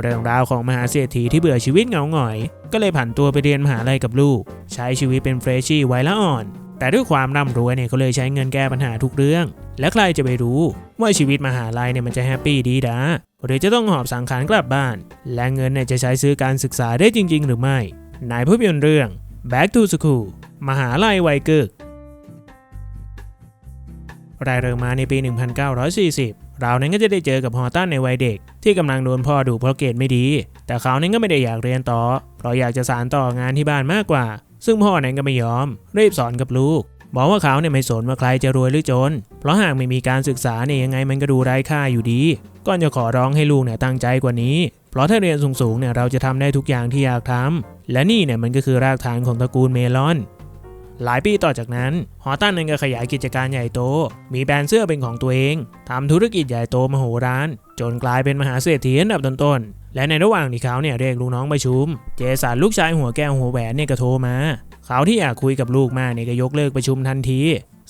เรื่องราวของมหาเศรษฐีที่เบื่อชีวิตเหงาหงอย ก็เลยผันตัวไปเรียนมหาลัยกับลูก ใช้ชีวิตเป็นเฟรชชี่ไว้ละอ่อน แต่ด้วยความร่ำรวยเนี่ยเขาเลยใช้เงินแก้ปัญหาทุกเรื่อง และใครจะไปรู้ว่าชีวิตมหาลัยเนี่ยมันจะแฮปปี้ดีดาหรือจะต้องหอบสังขารกลับบ้าน และเงินเนี่ยจะใช้ซื้อการศึกษาได้จริง ๆ หรือไม่ในภาพยนตร์เรื่อง Back to School มหาลัยวัยเกิกรายเริ่มมาในปี 1940 เรานั้นก็จะได้เจอกับฮอตันในวัยเด็ก ที่กำลังโดนพ่อดูเพราะเกรดไม่ดี แต่เขานั้นก็ไม่ได้อยากเรียนต่อ เพราะอยากจะสานต่องานที่บ้านมากกว่า ซึ่งพ่อนั้นก็ไม่ยอม รีบสอนกับลูก บอกว่าเขาเนี่ยไม่สนว่าใครจะรวยหรือจน เพราะหากไม่มีการศึกษาเนี่ยยังไงมันก็ดูไร้ค่าอยู่ดีก่อนจะขอร้องให้ลูกเนี่ยตั้งใจกว่านี้ เพราะถ้าเรียนสูงๆเนี่ยเราจะทำได้ทุกอย่างที่อยากทำและนี่เนี่ยมันก็คือรากฐานของตระกูลเมลอน หลายปีต่อจากนั้นฮอตันนั้นก็ขยายกิจการใหญ่โต มีแบรนด์เสื้อเป็นของตัวเองทำธุรกิจใหญ่โตมโหฬารจนกลายเป็นมหาเศรษฐีอันดับต้นๆและในระหว่างที่เขาเนี่ยเรียกลูกน้องประชุม เจสันลูกชายหัวแก้วหัวแหวนเนี่ยก็โทรมา เขาที่อยากคุยกับลูกมากเนี่ยก็ยกเลิกประชุมทันที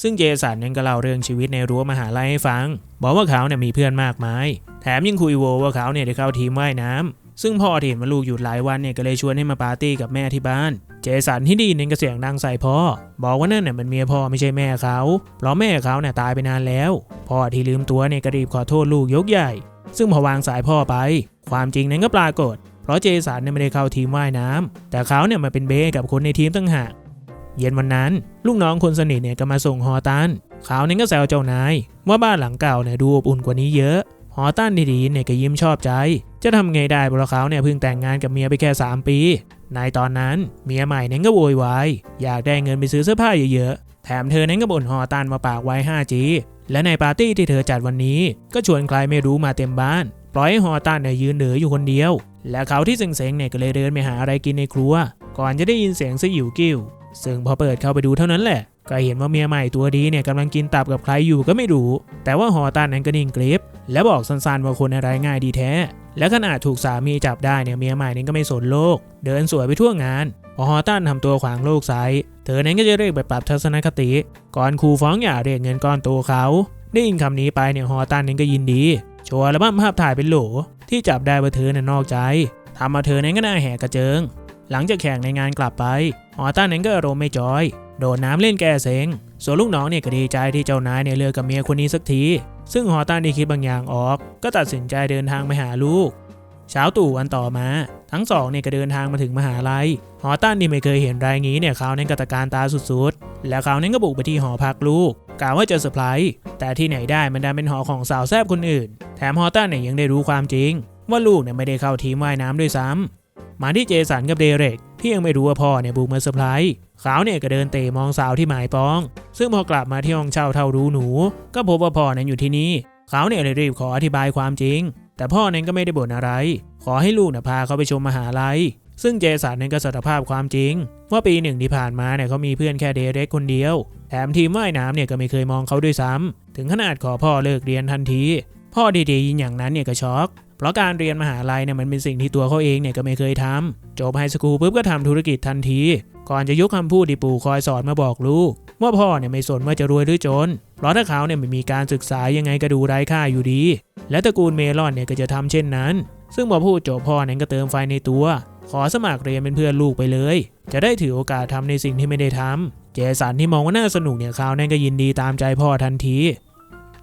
ซึ่งเจสันนั้นก็เล่าเรื่องชีวิตในรั้วมหาลัยให้ฟัง บอกว่าเขาเนี่ยมีเพื่อนมากมาย แถมยังคุยโวว่าเขาเนี่ยได้เข้าทีมว่ายน้ำ ซึ่งพ่อที่เห็นว่าลูกหยุดหลายวันเนี่ยก็เลยชวนให้มาปาร์ตี้กับแม่ที่บ้าน เจสันที่ดีเนี่ยก็เสียงดังใส่พ่อ บอกว่านั่นเนี่ยมันเมียพ่อไม่ใช่แม่เขา เพราะแม่เขาเนี่ยตายไปนานแล้ว พ่อที่ลืมตัวเนี่ยก็รีบขอโทษลูกยกใหญ่ ซึ่งพอวางสายพ่อไป ความจริงนั้นก็ปรากฏ เพราะเจสันเนี่ยไม่ได้เข้าทีมว่ายน้ำแต่เขาเนี่ยมาเป็นเบสกับคนในทีมตั้งหากเย็นวันนั้น ลูกน้องคนสนิทเนี่ยก็มาส่งฮอตันเขาเนี่ยก็แซวเจ้านายว่าบ้านหลังเก่าเนี่ยดูอบอุ่นกว่านี้เยอะ ฮอตันดีๆเนี่ยก็ยิ้มชอบใจ จะทำไงได้เพราะเขาเนี่ยเพิ่งแต่งงานกับเมียไปแค่ 3 ปี ในตอนนั้นเมียใหม่เนี่ยก็โวยวายอยากได้เงินไปซื้อเสื้อผ้าเยอะๆ แถมเธอนั้นก็บ่นฮอตันมาปากไว้ 5G และในปาร์ตี้ที่เธอจัดวันนี้ ก็ชวนใครไม่รู้มาเต็มบ้าน ปล่อยให้ฮอตันเนี่ยยืนเหนืออยู่คนเดียว และเขาที่เซ็งๆเนี่ยก็เลยเดินไปหาอะไรกินในครัว ก่อนจะได้ยินเสียงสยิวกิ้วซึ่งพอเปิดเข้าไปดูเท่านั้นแหละ ก็เห็นว่าเมียใหม่ตัวดีเนี่ยกำลังกินตับกับใครอยู่ก็ไม่รู้ แต่ว่าฮอตันนั้นก็นิ่งกริบและบอกสั้นๆว่าคนอะไรง่ายดีแท้ และขนาดถูกสามีจับได้เนี่ยเมียใหม่นั้นก็ไม่สนโลก เดินสวยไปทั่วงานพอฮอตันทำตัวขวางโลกไซเธอนั้นก็จะเรียกไปปรับทัศนคติ ก่อนครูฟ้องหย่าเรียกเงินก้อนโตเขาได้ยินคำนี้ไปเนี่ยฮอตันนั้นก็ยินดีโชว์อัลบั้มภาพถ่ายเป็นโหล ที่จับได้ว่าเธอน่ะนอกใจทำมาเธอนั้นก็น่าแหกกระเจิง หลังจากแข่งในงานกลับไปฮอตันนั้นก็อารมณ์ไม่จอย โดดน้ำเล่นแก้เซ็งส่วนลูกน้องเนี่ยก็ดีใจที่เจ้านายเนี่ยเลิกกับเมียคนนี้สักที ซึ่งฮอตันได้คิดบางอย่างออก ก็ตัดสินใจเดินทางไปหาลูก เช้าตู่วันต่อมา ทั้งสองเนี่ยก็เดินทางมาถึงมหาลัยฮอตันที่ไม่เคยเห็นรายงี้เนี่ยเขาเนี่ยก็ตการตาสุดๆ แล้วเขาเนี่ยก็บุกไปที่หอพักลูกกล่าวว่าจะเซอร์ไพรส์แต่ที่ไหนได้มันดันเป็นหอของสาวแซบคนอื่น แถมฮอตันเนี่ยยังได้รู้ความจริง ว่าลูกเนี่ยไม่ได้เข้าทีมว่ายน้ำด้วยซ้ำ มาที่เจสันกับเดเร็กที่ยังไม่รู้ว่าพ่อเนี่ยบุกมาเซอร์ไพรส์เขาเนี่ยก็เดินเตะมองสาวที่หมายปอง ซึ่งพอกลับมาที่ห้องเช่าเท่ารู้หนู ก็พบว่าพ่อเนั้นอยู่ที่นี่เขาเนี่ยเลยรีบขออธิบายความจริง แต่พ่อเนั้นก็ไม่ได้บ่นอะไร ขอให้ลูกเนี่ยพาเขาไปชมมหาลัย ซึ่งเจสันนั้นก็สารภาพความจริง ว่าปีหนึ่งที่ผ่านมาเนี่ยเขามีเพื่อนแค่เดเร็กคนเดียวแถมทีมว่ายน้ำเนี่ยก็ไม่เคยมองเขาด้วยซ้ำถึงขนาดขอพ่อเลิกเรียนทันที พ่อดีๆยินอย่างนั้นเนี่ยก็ช็อก เพราะการเรียนมหาลัยเนี่ยมันเป็นสิ่งที่ตัวเขาเองเนี่ยก็ไม่เคยทำจบไฮสคูลปุ๊บก็ทำธุรกิจทันที ก่อนจะยกคำพูดที่ปู่คอยสอนมาบอกลูก ว่าพ่อเนี่ยไม่สนว่าจะรวยหรือจน เพราะถ้าเขาเนี่ยไม่มีการศึกษายังไงก็ดูไร้ค่าอยู่ดี และตระกูลเมลอนเนี่ยก็จะทำเช่นนั้น ซึ่งพอพูดจบพ่อนั้นก็เติมไฟในตัว ขอสมัครเรียนเป็นเพื่อนลูกไปเลย จะได้ถือโอกาสทำในสิ่งที่ไม่ได้ทำเจสันที่มองว่าน่าสนุกเนี่ยเขานั้นก็ยินดีตามใจพ่อทันที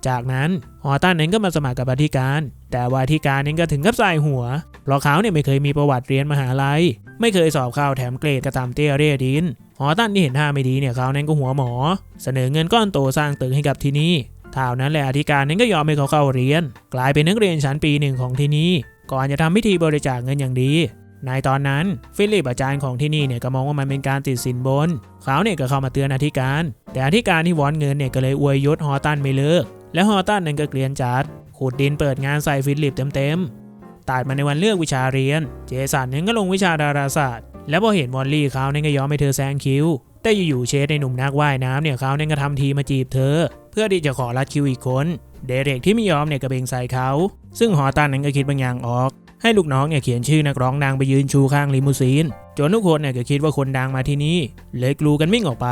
จากนั้นฮอตันนั้นก็มาสมัครกับอธิการ แต่ว่าอธิการนั้นก็ถึงกับใส่หัว เพราะเขาเนี่ยไม่เคยมีประวัติเรียนมหาลัย ไม่เคยสอบเข้าแถมเกรดกระตำเตี้ยเรียดินฮอตันที่เห็นท่าไม่ดีเนี่ยเขานั้นก็หัวหมอ เสนอเงินก้อนโตสร้างตึกให้กับที่นี่เท่านั้นแหละอธิการนั้นก็ยอมให้เขาเข้าเรียน กลายเป็นนักเรียนชั้นปีหนึ่งของที่นี่ ก่อนจะทำพิธีบริจาคเงินอย่างดีในตอนนั้นฟิลิปอาจารย์ของที่นี่เนี่ยก็มองว่ามันเป็นการติดสินบนเขาเนี่ยก็เข้ามาเตือนอธิการ แต่อธิการที่วอนเงินเนี่ยก็เลยอวยยศฮอตันไม่เลิก และฮอตันนั้นก็เกลียนจัดขุดดินเปิดงานใส่ฟิลิปเต็มๆตัดมาในวันเลือกวิชาเรียน เจสันนั้นก็ลงวิชาดาราศาสตร์ และพอเห็นวอลลี่เขาเนี่ยก็ยอมให้เธอแซงคิวแต่อยู่ๆเชสในหนุ่มนักว่ายน้ำเนี่ยเขาเนี่ยก็ทำทีมาจีบเธอ เพื่อที่จะขอรัดคิวอีกคน เดเร็กที่ไม่ยอมเนี่ยก็เบงใส่เขา ซึ่งฮอตันนั้นก็คิดบางอย่างออก ให้ลูกน้องเนี่ยเขียนชื่อนักร้องดังไปยืนชูข้างลิมูซีน จนทุกคนเนี่ยก็คิดว่าคนดังมาที่นี่เลยกลูกันวิ่งออกไป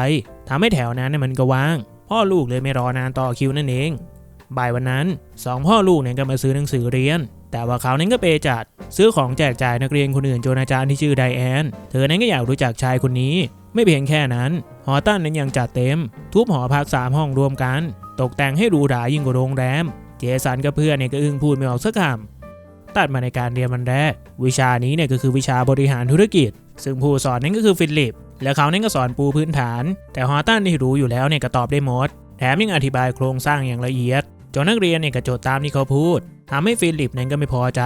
ทำให้แถวนั้นเนี่ยมันก็ว่าง พ่อลูกเลยไม่รอนานต่อคิวนั่นเอง บ่ายวันนั้นสองพ่อลูกเนี่ยก็มาซื้อหนังสือเรียน แต่ว่าเขานั้นก็เปจัด ซื้อของแจกจ่ายนักเรียนคนอื่นจนอาจารย์ที่ชื่อไดแอน เธอนั้นก็อยากรู้จักชายคนนี้ ไม่เพียงแค่นั้น หอตันนั้นยังจัดเต็ม ทุบหอพักสามห้องรวมกัน ตกแต่งให้หรูหรายิ่งกว่าโรงแรม เจสันกับเพื่อนเนี่ยก็อึ้งพูดไม่ออกสักคำตัดมาในการเรียนวันแรก วิชานี้เนี่ยก็คือวิชาบริหารธุรกิจ ซึ่งผู้สอนนั้นก็คือฟิลิป และเขาเนั้นก็สอนปูพื้นฐาน แต่ฮอตันที่รู้อยู่แล้วเนี่ยก็ตอบได้หมด แถมยังอธิบายโครงสร้างอย่างละเอียดจนนักเรียนเนี่ยก็จดตามที่เขาพูดทำให้ฟิลิปนั้นก็ไม่พอใจ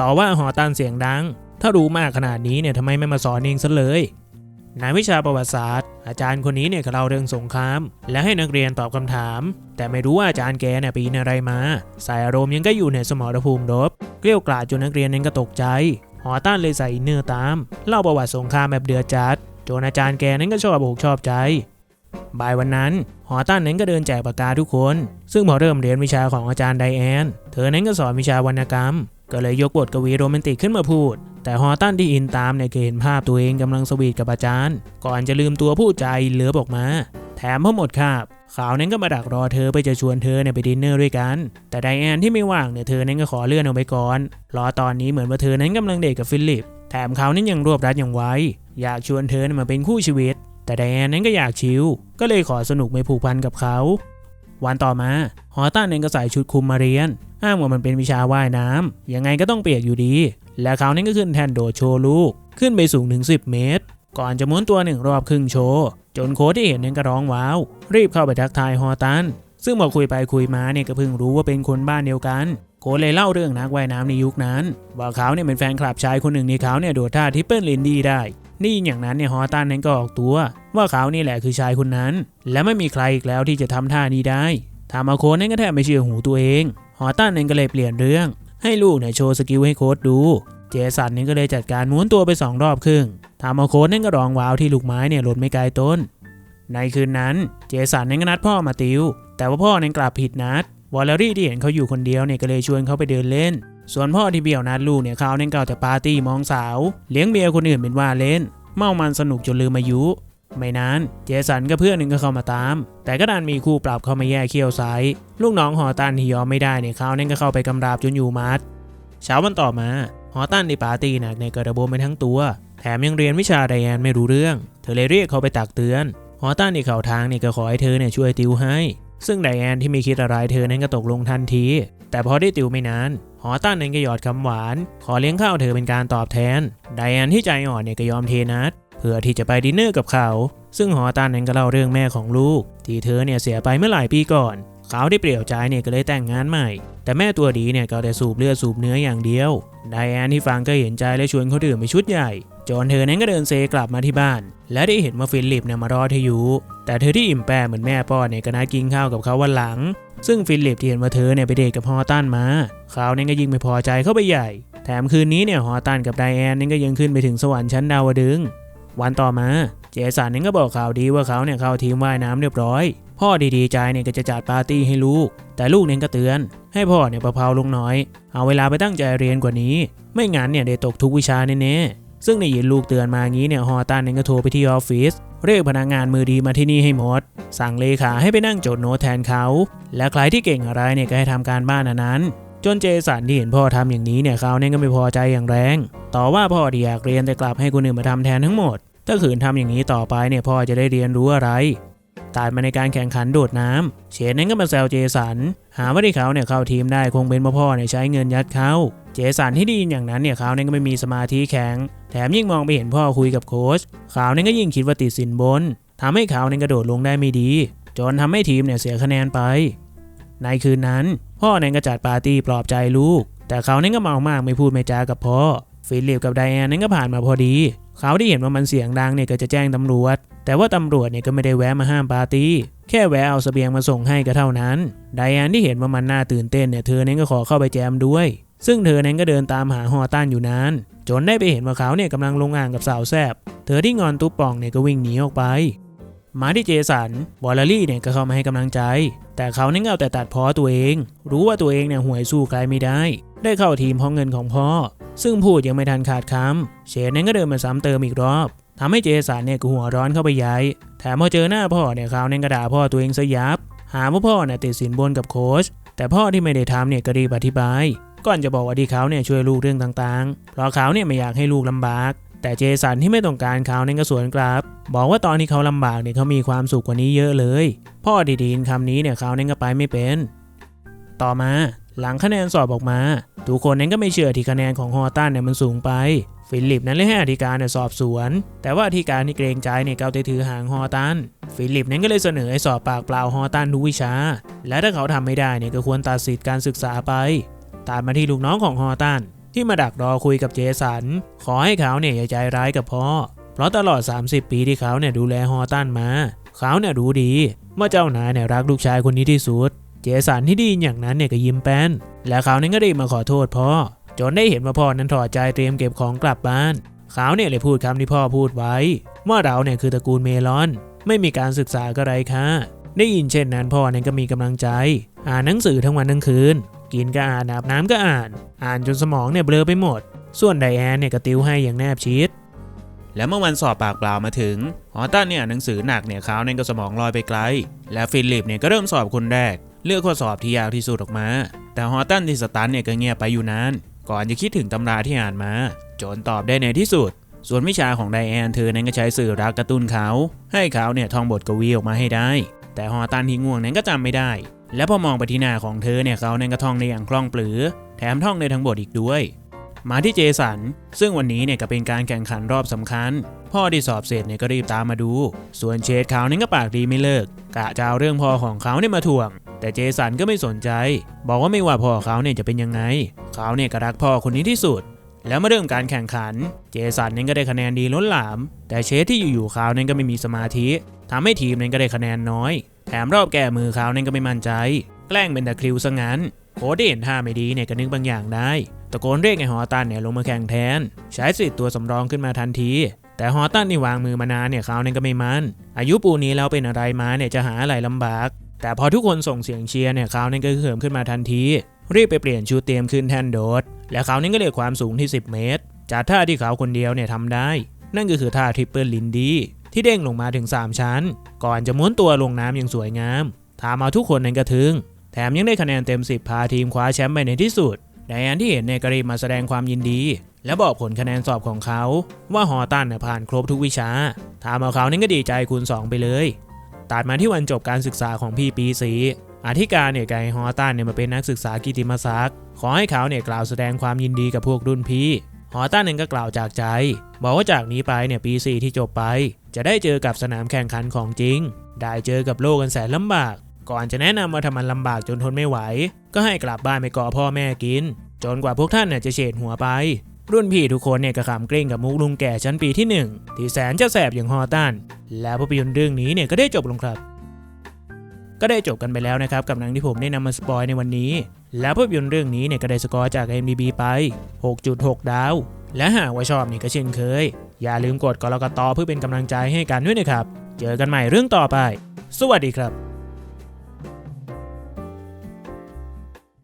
ต่อว่าฮอตันเสียงดัง ถ้ารู้มากขนาดนี้เนี่ยทำไมไม่มาสอนเองซะเลยในวิชาประวัติศาสตร์ อาจารย์คนนี้เนี่ยก็เล่าเรื่องสงคราม และให้นักเรียนตอบคำถาม แต่ไม่รู้ว่าอาจารย์แกเนี่ยปีนอะไรมาใส่อารมณ์ยังก็อยู่ในสมรภูมิรบเกลี้ยวกล่อมจนนักเรียนนั้นก็ตกใจ หอต้านเลยใส่อินเนอตาม เล่าประวัติสงครามแบบเดือดจัด จนอาจารย์แกนั้นก็ชอบอกชอบใจ บ่ายวันนั้น หอต้านนั้นก็เดินแจกปากกาทุกคน ซึ่งพอเริ่มเรียนวิชาของอาจารย์ไดแอน เธอนั้นก็สอนวิชาวรรณกรรม ก็เลยยกบทกวีโรแมนติกขึ้นมาพูด แต่ฮอตันที่อินตามเนี่ยเห็นภาพตัวเองกำลังสวีทกับอาจารย์ ก่อนจะลืมตัวผู้ใจเหลือบออกมา แถมพอหมดคาบขาวนั้นก็มาดักรอเธอไปจะชวนเธอเนี่ยไปดินเนอร์ด้วยกัน แต่ไดแอนที่ไม่ว่างเนี่ยเธอนั้นก็ขอเลื่อนเอาไปก่อน รอตอนนี้เหมือนว่าเธอนั้นกำลังเดทกับฟิลิป แถมเขานั้นยังรวบรัดอย่างไว อยากชวนเธอมาเป็นคู่ชีวิต แต่ไดแอนนั้นก็อยากชิลก็เลยขอสนุกไม่ผูกพันกับเขา วันต่อมาฮอตันเองก็ใส่ชุดคลุมมาเรียน อ้างว่ามันเป็นวิชาว่ายน้ำยังไงก็ต้องเปียกอยู่ดี และเขานี่ก็ขึ้นแทนโดดโชว์ลูก ขึ้นไปสูงถึง 10 เมตร ก่อนจะม้วนตัวหนึ่งรอบครึ่งโชว์ จนโค้ชที่เห็นนั้นก็ร้องว้าว รีบเข้าไปทักทายฮอตัน ซึ่งพอคุยไปคุยมาเนี่ยก็เพิ่งรู้ว่าเป็นคนบ้านเดียวกัน โค้ชเลยเล่าเรื่องนักว่ายน้ำในยุคนั้น ว่าเขาเนี่ยเป็นแฟนคลับชายคนหนึ่งที่เขาเนี่ยโดดท่าทิปเปิลลินดี้ได้ นี่อย่างนั้นเนี่ยฮอตันนั้นก็ออกตัว ว่าเขานี่แหละคือชายคนนั้น และไม่มีใครอีกแล้วที่จะทำท่านี้ได้ทำเอาโค้ชนั้นก็แทบไม่เชื่อหูตัวเองฮอตันนั้นก็เลยเปลี่ยนเรื่อง ให้ลูกเนี่ยโชว์สกิลให้โค้ชดู เจสันนี่ก็เลยจัดการม้วนตัวไปสองรอบครึ่งทำเอาโค้ชนั่นก็ร้องว้าวที่ลูกไม้เนี่ยหล่นไม่ไกลต้น ในคืนนั้น เจสันนั่นก็นัดพ่อมาติว แต่ว่าพ่อนั้นกลับผิดนัด วอลเลอรี่ที่เห็นเขาอยู่คนเดียวเนี่ยก็เลยชวนเขาไปเดินเล่น ส่วนพ่อที่เบี่ยวนัดลูกเนี่ยเขาเน่นเก่าแต่ปาร์ตี้มองสาว เลี้ยงเบียร์คนอื่นเป็นว่าเล่น เมามันสนุกจนลืมอายุ ไม่นานเจสันกับเพื่อนหนึ่งก็เข้ามาตาม แต่ก็ดันมีคู่ปรับเข้ามาแย่เขี้ยวซ้ายลูกน้องหอตันที่ยอมไม่ได้เนี่ยเขาเน่นก็เข้าไปกำราบจนอยู่มัดเช้าวันต่อมาหอตันในปาร์ตี้หนักในกระโบมไปทั้งตัว แถมยังเรียนวิชาไดแอนไม่รู้เรื่อง เธอเลยเรียกเขาไปตักเตือนหอตันในเข่าทางเนี่ยก็ขอให้เธอเนี่ยช่วยติวให้ ซึ่งไดแอนที่ไม่คิดอะไรเธอนั้นก็ตกลงทันที แต่พอได้ติวไม่นานหอตันนั้นก็หยอดคำหวาน ขอเลี้ยงข้าวเธอเป็นการตอบแทน ไดแอนที่ใจอ่อนเนี่ยก็ยอมเทนัดเพื่อที่จะไปดินเนอร์กับเขา ซึ่งหอตันนั้นก็เล่าเรื่องแม่ของลูก ที่เธอเนี่ยเสียไปเมื่อหลายปีก่อน เขาได้เปลี่ยวใจเนี่ยก็เลยแต่งงานใหม่ แต่แม่ตัวดีเนี่ยก็แต่สูบเลือดสูบเนื้ออย่างเดียว ไดแอนที่ฟังก็เห็นใจและชวนเขาดื่มไปชุดใหญ่ จนเธอนั้นก็เดินเซกลับมาที่บ้าน และได้เห็นว่าฟิลิปเนี่ยมารอเธออยู่ แต่เธอที่อิ่มแปรเหมือนแม่ป้อนเนี่ยก็นัดกินข้าวกับเขาวันหลัง ซึ่งฟิลิปที่เห็นว่าเธอเนี่ยไปเดทกับฮอตันมาเขาเนี่ยก็ยิ่งไม่พอใจเข้าไปใหญ่ แถมคืนนี้เนี่ยฮอตันกับไดแอนนี่ก็ยังขึ้นไปถึงสวรรค์ชั้นดาวดึงวันต่อมา เจสันนี่ก็บอกข่าวดีว่าเขาเนี่ยเข้าทีมว่ายน้ำเรียบร้อย พ่อดีๆใจเนี่ยก็จะจัดปาร์ตี้ให้ลูก แต่ลูกเนี่ยก็เตือน ให้พ่อเนี่ยประเพาลงน้อย เอาเวลาไปตั้งใจเรียนกว่านี้ ไม่งั้นเนี่ยได้ตกทุกวิชาแน่ๆ ซึ่งในยินลูกเตือนมางี้เนี่ยฮอตันเนี่ยก็โทรไปที่ออฟฟิศเรียกพนักงานมือดีมาที่นี่ให้หมด สั่งเลขาให้ไปนั่งจดโน้ตแทนเขา และใครที่เก่งอะไรเนี่ยก็ให้ทำการบ้านอันนั้น จนเจสันที่เห็นพ่อทำอย่างนี้เนี่ยเขาเนี่ยก็ไม่พอใจอย่างแรง ต่อว่าพ่อที่อยากเรียนแต่กลับให้คนอื่นมาทำแทนทั้งหมด ถ้าขืนทำอย่างนี้ต่อไปเนี่ยพ่อจะได้เรียนรู้อะไรตัดมาในการแข่งขันโดดน้ำเชนนั้นก็มาแซวเจสัน หาว่าที่เขาเนี่ยเข้าทีมได้คงเป็นเพราะพ่อเนี่ยใช้เงินยัดเขา เจสันที่ไดีอย่างนั้นเนี่ยเขาเนี่ยก็ไม่มีสมาธิแข็ง แถมยิ่งมองไปเห็นพ่อคุยกับโค้ชเขาเนี่ยก็ยิ่งคิดว่าติดสินบนทำให้เขาเนี่ยกระโดดลงได้ไม่ดี จนทำให้ทีมเนี่ยเสียคะแนนไป ในคืนนั้น พ่อเนี่ยก็จัดปาร์ตี้ปลอบใจลูก แต่เขาเนี่ยก็เมามากไม่พูดไม่จากับพ่อฟิลิปกับไดแอนนั้นก็ผ่านมาพอดี เขาได้เห็นว่ามันเสียงดังเนี่ยก็จะแจ้งตำรวจ แต่ว่าตำรวจเนี่ยก็ไม่ได้แวะมาห้ามปาร์ตี้ แค่แวะเอาเสบียงมาส่งให้ก็เท่านั้น ไดแอนที่เห็นว่ามันน่าตื่นเต้นเนี่ยเธอเนี่ยก็ขอเข้าไปแจมด้วย ซึ่งเธอนั้นก็เดินตามหาฮอตันอยู่นานจนได้ไปเห็นว่าเขาเนี่ยกำลังลงอ่างกับสาวแซบเธอที่งอนตุ๊บป่องเนี่ยก็วิ่งหนีออกไป มาที่เจสันบอลลารี่เนี่ยก็เข้ามาให้กำลังใจ แต่เขาเนี่ยเอาแต่ตัดพ้อตัวเอง รู้ว่าตัวเองเนี่ยห่วยสู้ใครไม่ได้ ได้เข้าทีมพราะเงินของพ่อ ซึ่งพูดยังไม่ทันขาดคำเชนนั้นก็เดินมาซ้ำเติมอีกรอบทำให้เจสันเนี่ยก็หัวร้อนเข้าไปย้ายแถมพอเจอหน้าพ่อเนี่ยเขาเนี่ยก็ด่าพ่อตัวเองซะยับ หาว่าพ่อเนี่ยติดสินบนกับโค้ชแต่พ่อที่ไม่ได้ทำเนี่ยก็รีบอธิบาย ก่อนจะบอกว่าที่เขาเนี่ยช่วยลูกเรื่องต่างๆ เพราะเขาเนี่ยไม่อยากให้ลูกลำบาก แต่เจสันที่ไม่ต้องการเขาเนี่ยก็สวนกลับ บอกว่าตอนที่เขาลำบากเนี่ยเขามีความสุขกว่านี้เยอะเลย พ่อดีดีนคำนี้เนี่ยเขาเนี่ยก็ไปไม่เป็น ต่อมาหลังคะแนนสอบออกมา ทุกคนนั้นก็ไม่เชื่อที่คะแนนของฮอตันเนี่ยมันสูงไป ฟิลิปนั้นเลยให้อธิการเนี่ยสอบสวน แต่ว่าอธิการที่เกรงใจเนี่ยเกาแต่ถือหางฮอตัน ฟิลิปนั้นก็เลยเสนอให้สอบปากเปล่าฮอตันทุกวิชา และถ้าเขาทำไม่ได้เนี่ยก็ควรตัดสิทธิ์การศึกษาไป ตามมาที่ลูกน้องของฮอตันที่มาดักรอคุยกับเจสัน ขอให้เขาเนี่ยอย่าใจร้ายกับพ่อ เพราะตลอด 30 ปีที่เขาเนี่ยดูแลฮอตันมา เขาเนี่ยรู้ดีว่าเจ้านายเนี่ยรักลูกชายคนนี้ที่สุด เจสันที่ไดีอย่างนั้นเนี่ยก็ยิ้มแป้น และเขาเนี่ยก็รีบมาขอโทษพ่อ จนได้เห็นว่าพ่อนั้นถอดใจเตรียมเก็บของกลับบ้าน เขาเนี่ยเลยพูดคำที่พ่อพูดไว้ว่าเราเนี่ยคือตระกูลเมลอน ไม่มีการศึกษาก็ไรค่ะได้ยินเช่นนั้นพ่อเนี่ยก็มีกำลังใจ อ่านหนังสือทั้งวันทั้งคืน กินก็อ่านอาบน้ำก็อ่าน อ่านจนสมองเนี่ยเบลอไปหมด ส่วนไดแอนเนี่ยก็ติวให้อย่างแนบชิด และเมื่อวันสอบปากเปล่ามาถึงฮอตตันเนี่ยหนังสือหนักเนี่ยเขาเนี่ยก็สมองลอยไปไกล และฟิลิปเนี่ยก็เริ่มสอบคนแรก เลือกข้อสอบที่ยากที่สุดออกมา แต่ฮอตตันที่สตันเนี่ยก็เงียบไปอยู่นานก่อนจะคิดถึงตำราที่อ่านมา จนตอบได้ในที่สุด ส่วนวิชาของไดแอนเธอนั้นก็ใช้สื่อรักกระตุ้นเขา ให้เขาเนี่ยท่องบทกวีออกมาให้ได้ แต่ฮอตตันที่ง่วงนั้นก็จำไม่ได้ และพอมองไปที่หน้าของเธอเนี่ยเขาเนี่ยก็ท่องได้อย่างคล่องปลือ แถมท่องได้ทั้งบทอีกด้วย มาที่เจสัน ซึ่งวันนี้เนี่ยก็เป็นการแข่งขันรอบสำคัญ พ่อที่สอบเสร็จเนี่ยก็รีบตามมาดู ส่วนเชดเขาเนี่ยก็ปากดีไม่เลิก กะจะเอาเรื่องพ่อของเขาเนี่ยมาถ่วง แต่เจสันก็ไม่สนใจ บอกว่าไม่ว่าพ่อเขาเนี่ยจะเป็นยังไง เขาเนี่ยก็รักพ่อคนนี้ที่สุด แล้วมื่อเริ่มการแข่งขัน เจสันเนี่ยก็ได้คะแนนดีล้นหลาม แต่เชดที่อยู่ๆเขาเนี่ยก็ไม่มีสมาธิทำให้ทีมเนี่ยก็ได้คะแนนน้อย แถมรอบแก้มือเขานี่ยก็ไม่มั่นใจ แกล้งเป็นตะคริวซะงั้นโค้ชที่เห็นท่าไม่ดีเนี่ยก็นึกบางอย่างได้ ตะโกนเรียกไอ้ฮอตันเนี่ยลงมาแข่งแทน ใช้สิทธิ์ตัวสำรองขึ้นมาทันที แต่ฮอตันนี่วางมือมานานเนี่ยเขานี่ยก็ไม่มัน อายุปูนี้แล้วเป็นอะไรมาเนี่ยจะหาอะไรลำบาก แต่พอทุกคนส่งเสียงเชียร์เนี่ยเขานี่ยก็เหิมขึ้นมาทันที รีบไปเปลี่ยนชุดเตรียมขึ้นแทนโดด และเขานี่ยก็เรียกความสูงที่ 10 เมตร จากท่าที่เขาคนเดียวเนี่ยทำได้ นั่นก็คือท่าทริปเปิลลินดี้ ที่เด้งลงมาถึง 3 ชั้น ก่อนจะม้วนตัวลงน้ำอย่างสวยงามทำเอาทุกคนนั้นกระทึง แถมยังได้คะแนนเต็ม 10 พาทีมคว้าแชมป์ไปในที่สุดไดแอนที่เห็นเนก็รีบมาแสดงความยินดี และบอกผลคะแนนสอบของเขา ว่าฮอตันเนี่ยผ่านครบทุกวิชาทำเอาเขานี่ก็ดีใจคูณ 2 ไปเลยตัดมาที่วันจบการศึกษาของพี่ปีสีอธิการเนี่ยไกฮอตันเนี่ยมาเป็นนักศึกษากิติมศักดิ์ขอให้เขาเนี่ยกล่าวแสดงความยินดีกับพวกรุ่นพี่ ฮอตันเองก็กล่าวจากใจ บอกว่าจากนี้ไปเนี่ยปี4ที่จบไป จะได้เจอกับสนามแข่งขันของจริง ได้เจอกับโลกกันแสนลำบาก ก่อนจะแนะนำว่าถ้ามันลำบากจนทนไม่ไหว ก็ให้กลับบ้านไปก่อพ่อแม่กิน จนกว่าพวกท่านเนี่ยจะเฉดหัวไป รุ่นพี่ทุกคนเนี่ยก็ขำเกรงกับมุกลุงแก่ชั้นปีที่หนึ่งที่แสนจะแสบอย่างฮอตันและภาพยนตร์เรื่องนี้เนี่ยก็ได้จบลงครับ ก็ได้จบกันไปแล้วนะครับกับหนังที่ผมได้นำมาสปอยในวันนี้ แล้วภาพยนตร์เรื่องนี้เนี่ยก็ได้สกอร์จาก IMDb ไป 6.6 ดาว และหากว่าชอบนี่ก็เช่นเคย อย่าลืมกดกรกตเพื่อเป็นกำลังใจให้กันด้วยนะครับ เจอกันใหม่เรื่องต่อไป สวัสดีครับ